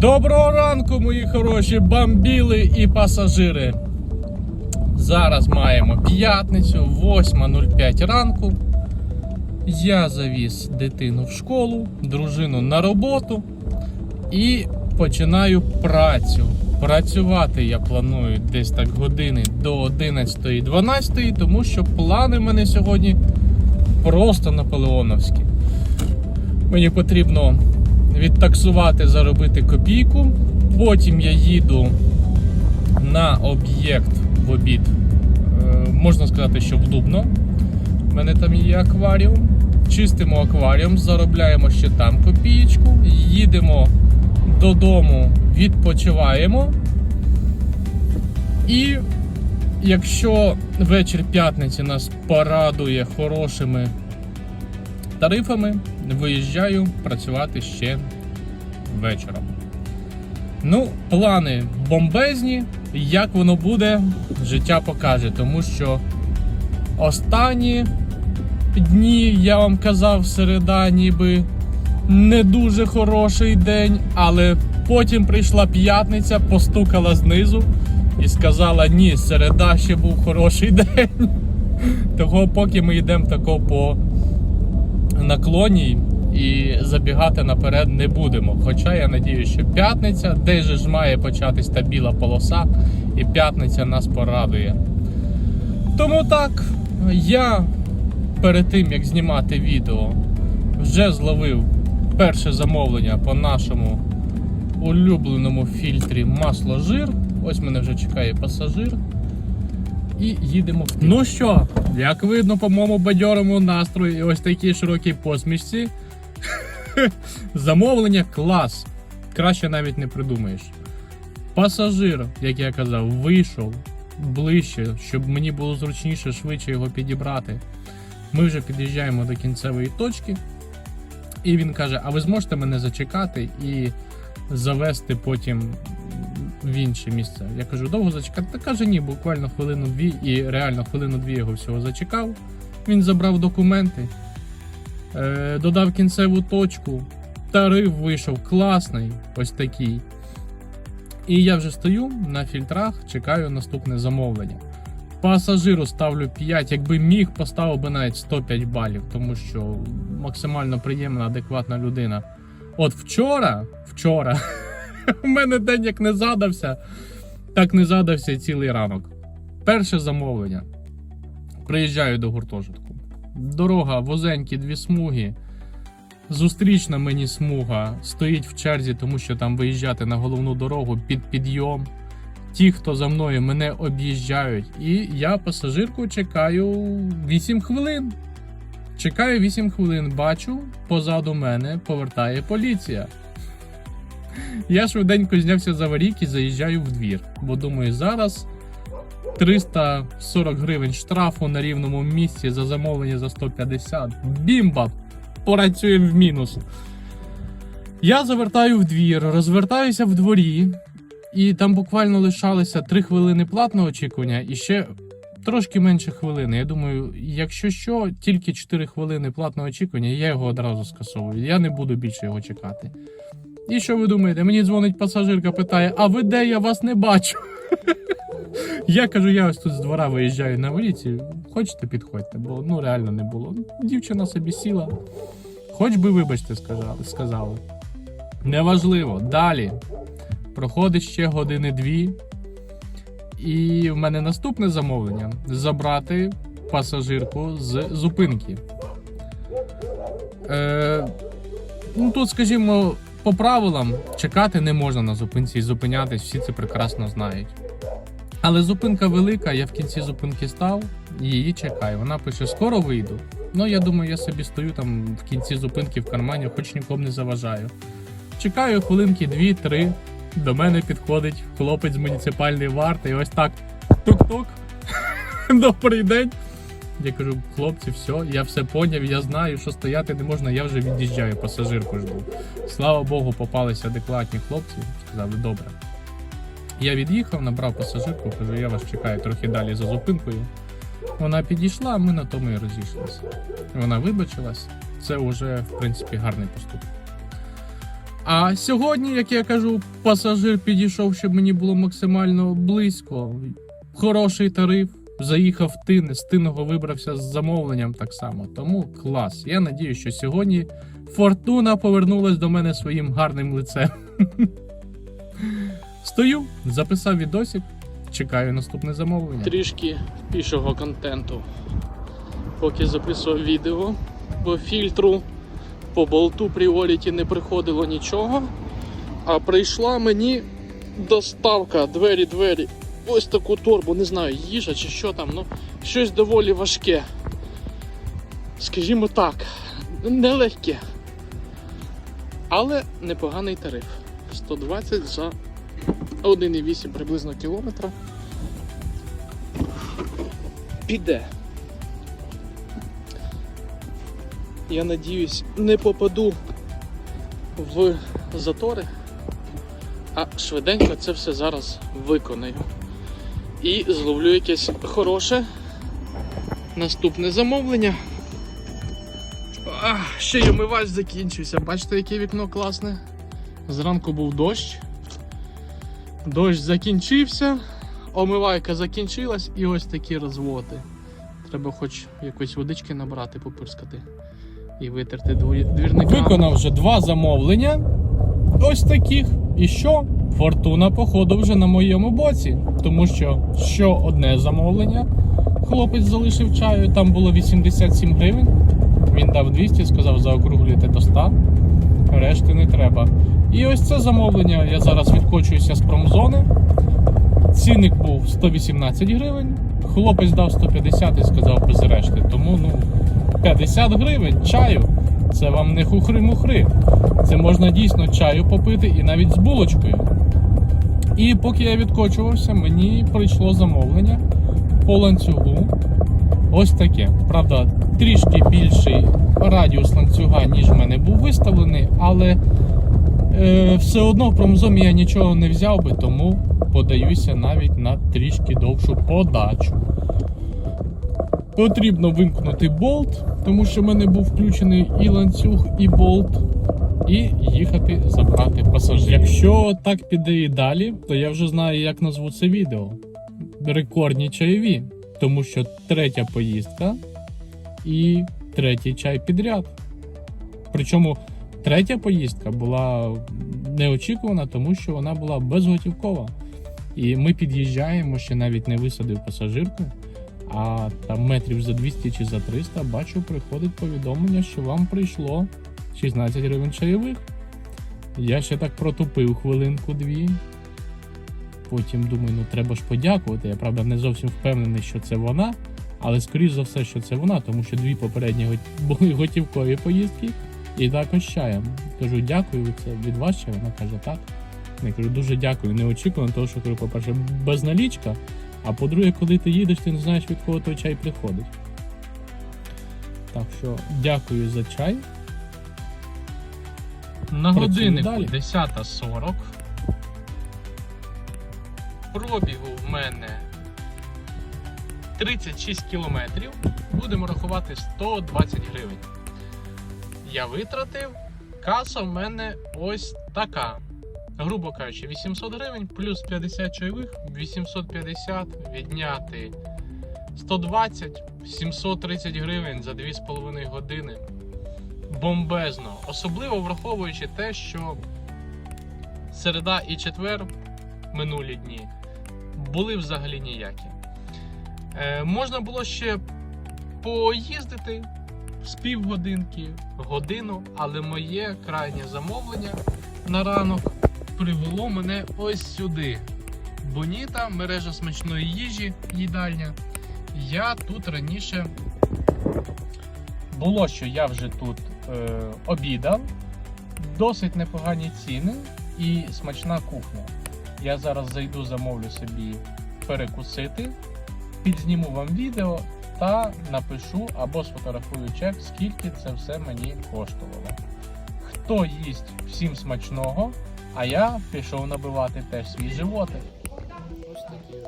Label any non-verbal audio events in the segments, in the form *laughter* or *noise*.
Доброго ранку, мої хороші бамбіли і пасажири. Зараз маємо п'ятницю, 8.05 ранку. Я завіз дитину в школу, дружину на роботу і починаю працю. Працювати я планую десь так години до 11.12, тому що плани в мене сьогодні просто наполеоновські. Мені потрібно відтаксувати, заробити копійку. Потім я їду на об'єкт в обід. Е, Можна сказати, що в Дубно. У мене там є акваріум. Чистимо акваріум, заробляємо ще там копієчку. Їдемо додому, відпочиваємо. І якщо вечір п'ятниці нас порадує хорошими тарифами, виїжджаю працювати ще вечором. Ну, плани бомбезні. Як воно буде, життя покаже, тому що останні дні, я вам казав, середа, ніби не дуже хороший день, але потім прийшла п'ятниця, постукала знизу і сказала: ні, середа ще був хороший *laughs* день. Того, поки ми йдемо тако по наклоні і забігати наперед не будемо. Хоча я надію, що п'ятниця, де же ж має початись та біла полоса, і п'ятниця нас порадує. Тому так, я перед тим як знімати відео, вже зловив перше замовлення по нашому улюбленому фільтрі масло жир. Ось мене вже чекає пасажир. І їдемо Ну що, як видно по моєму бадьорому настрою і ось такій широкій посмішці. *laughs* Замовлення клас. Краще навіть не придумаєш. Пасажир, як я казав, вийшов ближче, щоб мені було зручніше швидше його підібрати. Ми вже під'їжджаємо до кінцевої точки. І він каже: А ви зможете мене зачекати і завести потім в інше місце? Я кажу, довго зачекати? Та каже, ні, буквально хвилину-дві, і реально хвилину-дві його всього зачекав. Він забрав документи, додав кінцеву точку. Тариф вийшов класний, ось такий. І я вже стою на фільтрах, чекаю наступне замовлення. Пасажиру ставлю 5, якби міг, поставив би навіть 105 балів, тому що максимально приємна, адекватна людина. От вчора, вчора, *laughs* у мене день як не задався, так не задався цілий ранок. Перше замовлення. Приїжджаю до гуртожитку. Дорога, возенькі, дві смуги. Зустрічна мені смуга стоїть в черзі, тому що там виїжджати на головну дорогу під підйом. Ті, хто за мною мене об'їжджають, і я пасажирку чекаю 8 хвилин. Чекаю 8 хвилин, бачу, позаду мене повертає поліція. Я швиденько знявся за варік і заїжджаю в двір, бо думаю, зараз 340 гривень штрафу на рівному місці за замовлення за 150. Бімба! Працюємо в мінус. Я завертаю в двір, розвертаюся в дворі, і там буквально лишалося 3 хвилини платного очікування і ще трошки менше хвилини. Я думаю, якщо що, тільки 4 хвилини платного очікування, я його одразу скасовую. Я не буду більше його чекати. І що ви думаєте? Мені дзвонить пасажирка, питає: А ви де я вас не бачу? Я кажу, я ось тут з двора виїжджаю на вулиці. Хочете, підходьте, бо ну реально не було. Дівчина собі сіла. Хоч би, вибачте, сказали. сказали. Неважливо. Далі. Проходить ще години дві. І в мене наступне замовлення забрати пасажирку з зупинки. Е, ну тут, скажімо, по правилам чекати не можна на зупинці і зупинятись, всі це прекрасно знають. Але зупинка велика, я в кінці зупинки став, її чекаю. Вона пише: скоро вийду. Ну, я думаю, я собі стою там в кінці зупинки в кармані, хоч нікому не заважаю. Чекаю хвилинки дві-три. До мене підходить хлопець з муніципальної варти, і ось так тук-тук. *laughs* Добрий день. Я кажу, хлопці, все, я все поняв, я знаю, що стояти не можна, я вже від'їжджаю, пасажирку жду. Слава Богу, попалися адекватні хлопці, сказали, добре. Я від'їхав, набрав пасажирку, кажу, я вас чекаю трохи далі за зупинкою. Вона підійшла, ми на тому і розійшлися. Вона вибачилась, це вже, в принципі, гарний поступ. А сьогодні, як я кажу, пасажир підійшов, щоб мені було максимально близько. Хороший тариф. Заїхав в тин, з тиного вибрався з замовленням так само. Тому клас. Я надію, що сьогодні фортуна повернулась до мене своїм гарним лицем. *laughs* Стою, записав відосик, чекаю наступне замовлення. Трішки пішого контенту. Поки записував відео, по фільтру, по болту Priority не приходило нічого. А прийшла мені доставка, двері-двері. Ось таку торбу, не знаю, їжа чи що там, ну щось доволі важке. Скажімо так, нелегке. Але непоганий тариф. 120 за 1,8 приблизно кілометра. Піде. Я надіюсь, не попаду в затори, а швиденько це все зараз виконаю. І зловлю якесь хороше наступне замовлення. Ах, ще й омивач закінчився. Бачите, яке вікно класне. Зранку був дощ. Дощ закінчився, омивайка закінчилась і ось такі розводи. Треба хоч якоїсь водички набрати, попирскати і витерти дві- двірника. Виконав вже два замовлення. Ось таких. І що? Фортуна, походу, вже на моєму боці. Тому що що одне замовлення. Хлопець залишив чаю, там було 87 гривень. Він дав 200, сказав заокруглюйте до 100. Решти не треба. І ось це замовлення. Я зараз відкочуюся з промзони. Цінник був 118 гривень. Хлопець дав 150 і сказав без решти. Тому ну 50 гривень чаю. Це вам не хухри-мухри. Це можна дійсно чаю попити і навіть з булочкою. І поки я відкочувався, мені прийшло замовлення по ланцюгу. Ось таке. Правда, трішки більший радіус ланцюга, ніж в мене був виставлений, але все одно в промзомі я нічого не взяв би, тому подаюся навіть на трішки довшу подачу. Потрібно вимкнути болт, тому що в мене був включений і ланцюг, і болт, і їхати забрати пасажирів. Якщо так піде і далі, то я вже знаю, як назву це відео. Рекордні чайові, тому що третя поїздка і третій чай підряд. Причому третя поїздка була неочікувана, тому що вона була безготівкова. І ми під'їжджаємо, ще навіть не висадив пасажирку. А там метрів за 200 чи за 300 бачу, приходить повідомлення, що вам прийшло 16 гривень чайових. Я ще так протупив хвилинку-дві. Потім думаю, ну треба ж подякувати. Я правда не зовсім впевнений, що це вона, але скоріш за все, що це вона, тому що дві попередні були готівкові поїздки і також чаєм. Кажу, дякую, це від вас чай? Вона каже, так. Я кажу, дуже дякую. Неочікувано, тому що кажу, по-перше, безналічка. А по-друге, коли ти їдеш, ти не знаєш, від кого той чай приходить. Так що дякую за чай. На годиннику далі. 10.40. Пробігу в мене 36 кілометрів. Будемо рахувати 120 гривень. Я витратив. Каса в мене ось така. Грубо кажучи, 800 гривень плюс 50 чайових, 850 відняти 120, 730 гривень за 2,5 години. Бомбезно. Особливо враховуючи те, що середа і четвер минулі дні були взагалі ніякі. Е, можна було ще поїздити з півгодинки, годину, але моє крайнє замовлення на ранок привело мене ось сюди. Боніта, мережа смачної їжі, їдальня. Я тут раніше було, що я вже тут е, обідав, досить непогані ціни і смачна кухня. Я зараз зайду, замовлю собі перекусити, підзніму вам відео та напишу або сфотографую чек, скільки це все мені коштувало. Хто їсть всім смачного, а я пішов набивати теж свій животик. Такі.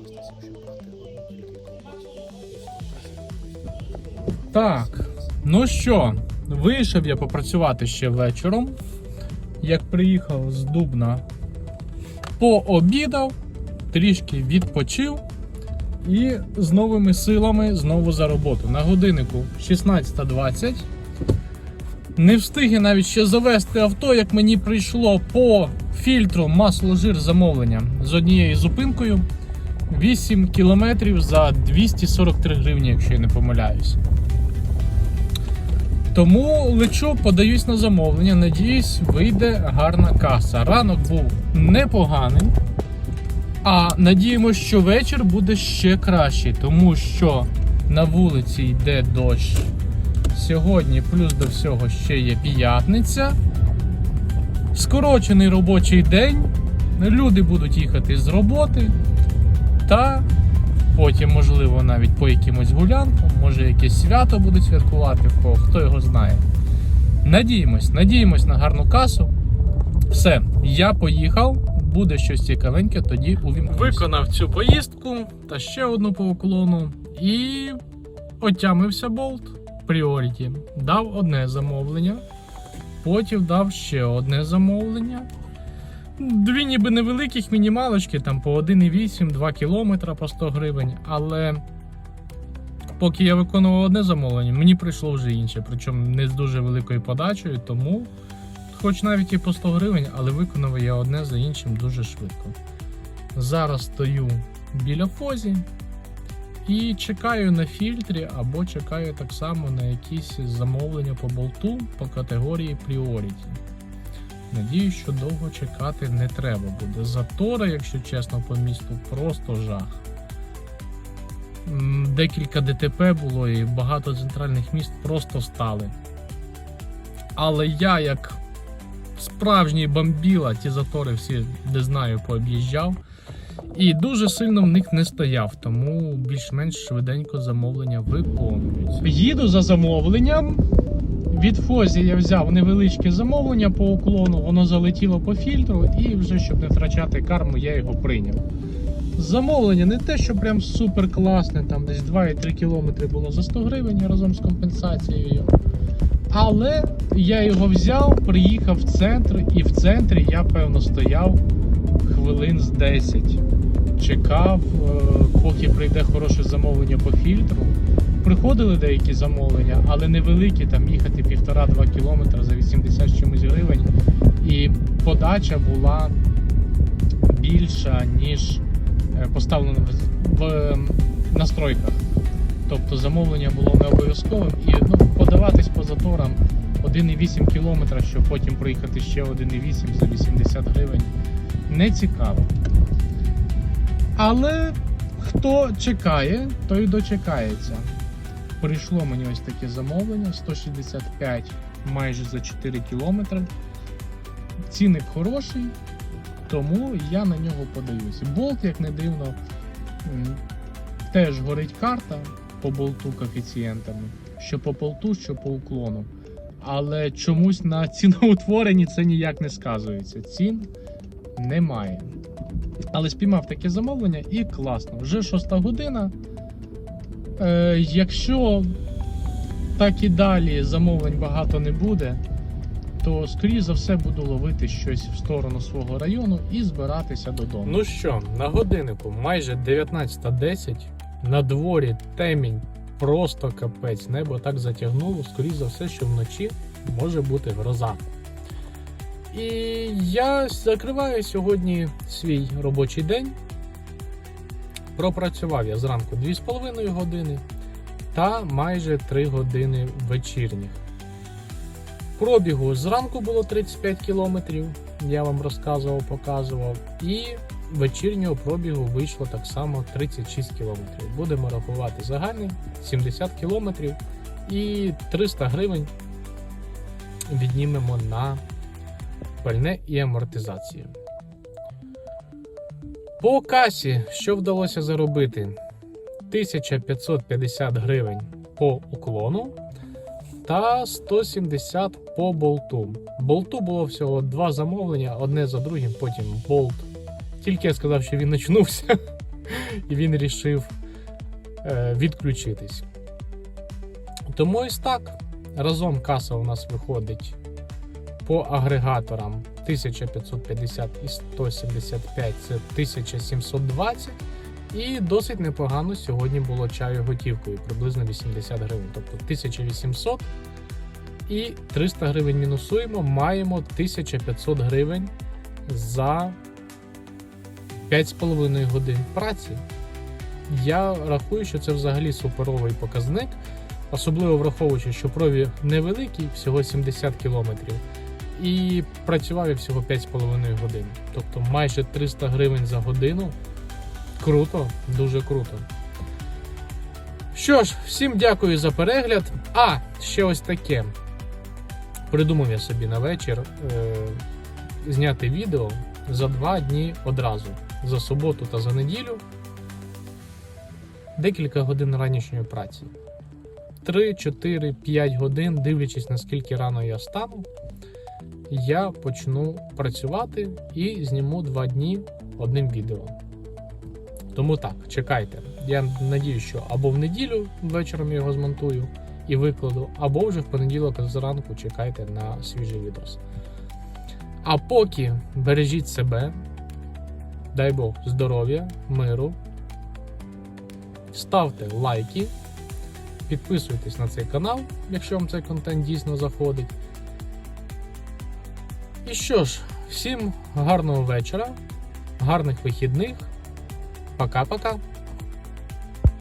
Можна щоб брати одну тільки ковбасу. І все. Так, ну що, вийшов я попрацювати ще вечором. Як приїхав з Дубна, пообідав, трішки відпочив і з новими силами знову за роботу. На годиннику 16.20. Не встиг я навіть ще завести авто, як мені прийшло по фільтру масло жир замовлення з однією зупинкою 8 кілометрів за 243 гривні, якщо я не помиляюсь. Тому лечу, подаюсь на замовлення. Надіюсь, вийде гарна каса. Ранок був непоганий. А надіємося, що вечір буде ще кращий, тому що на вулиці йде дощ. Сьогодні, плюс до всього, ще є п'ятниця. Скорочений робочий день. Люди будуть їхати з роботи. Та потім, можливо, навіть по якимось гулянкам, може якесь свято будуть святкувати в кого, хто його знає. Надіємось, надіємось на гарну касу. Все, я поїхав. Буде щось цікавеньке, тоді увімкнусь. Виконав цю поїздку та ще одну по уклону. І отямився болт Priority. Дав одне замовлення. Потім дав ще одне замовлення. Дві ніби невеликих мінімалочки, там по 1,8-2 км по 100 гривень. Але поки я виконував одне замовлення, мені прийшло вже інше. Причому не з дуже великою подачею, тому, хоч навіть і по 100 гривень, але виконав я одне за іншим дуже швидко. Зараз стою біля фозі і чекаю на фільтрі або чекаю так само на якісь замовлення по болту по категорії Priority. Надіюсь, що довго чекати не треба буде. Затора, якщо чесно, по місту просто жах. Декілька ДТП було і багато центральних міст просто стали. Але я, як справжній бомбіла, ті затори всі не знаю, пооб'їжджав. І дуже сильно в них не стояв, тому більш-менш швиденько замовлення виконують. Їду за замовленням. Від Фозі я взяв невеличке замовлення по уклону, воно залетіло по фільтру, і вже щоб не втрачати карму, я його прийняв. Замовлення не те, що прям супер класне, там десь 2,3 км було за 100 гривень разом з компенсацією. Але я його взяв, приїхав в центр, і в центрі я певно стояв хвилин з 10. Чекав, е, поки прийде хороше замовлення по фільтру. Приходили деякі замовлення, але невеликі, там їхати 1,5-2 км за 80 чимось гривень. І подача була більша, ніж е, поставлена в, в е, настройках. Тобто замовлення було не обов'язковим і ну, подаватись по заторам 1,8 км, щоб потім проїхати ще 1,8 за 80 гривень. Не цікаво. Але хто чекає, той дочекається. Прийшло мені ось таке замовлення 165 майже за 4 кілометри. Цінник хороший, тому я на нього подаюсь. Болт, як не дивно, теж горить карта по болту коефіцієнтами, що по болту, що по уклону. Але чомусь на ціноутворенні це ніяк не сказується. Цін немає. Але спіймав таке замовлення і класно. Вже шоста година. Е, якщо так і далі замовлень багато не буде, то скоріше за все буду ловити щось в сторону свого району і збиратися додому. Ну що, на годиннику майже 19.10. На дворі темінь просто капець. Небо так затягнуло, скоріше за все, що вночі може бути гроза. І я закриваю сьогодні свій робочий день. Пропрацював я зранку 2,5 години та майже 3 години вечірніх. Пробігу зранку було 35 кілометрів, я вам розказував, показував. І вечірнього пробігу вийшло так само 36 кілометрів. Будемо рахувати загальний 70 кілометрів і 300 гривень віднімемо на пальне і амортизацію. По касі, що вдалося заробити? 1550 гривень по уклону та 170 по болту. Болту було всього два замовлення, одне за другим, потім болт. Тільки я сказав, що він начнувся. *laughs* і він рішив е, відключитись. Тому ось так. Разом каса у нас виходить по агрегаторам 1550 і 175 це 1720. І досить непогано сьогодні було чаю готівкою, приблизно 80 гривень. Тобто 1800 і 300 гривень мінусуємо, маємо 1500 гривень за 5,5 годин праці. Я рахую, що це взагалі суперовий показник, особливо враховуючи, що пробіг невеликий, всього 70 кілометрів, і працював я всього 5,5 годин. Тобто майже 300 гривень за годину. Круто, дуже круто. Що ж, всім дякую за перегляд. А, ще ось таке. Придумав я собі на вечір е, зняти відео за два дні одразу. За суботу та за неділю. Декілька годин ранішньої праці. 3, 4, 5 годин, дивлячись, наскільки рано я встану, я почну працювати і зніму два дні одним відео. Тому так, чекайте. Я надію, що або в неділю вечором його змонтую і викладу, або вже в понеділок зранку чекайте на свіжий відос. А поки бережіть себе, дай Бог здоров'я, миру, ставте лайки, підписуйтесь на цей канал, якщо вам цей контент дійсно заходить. І що ж, всім гарного вечора, гарних вихідних. Пока-пока.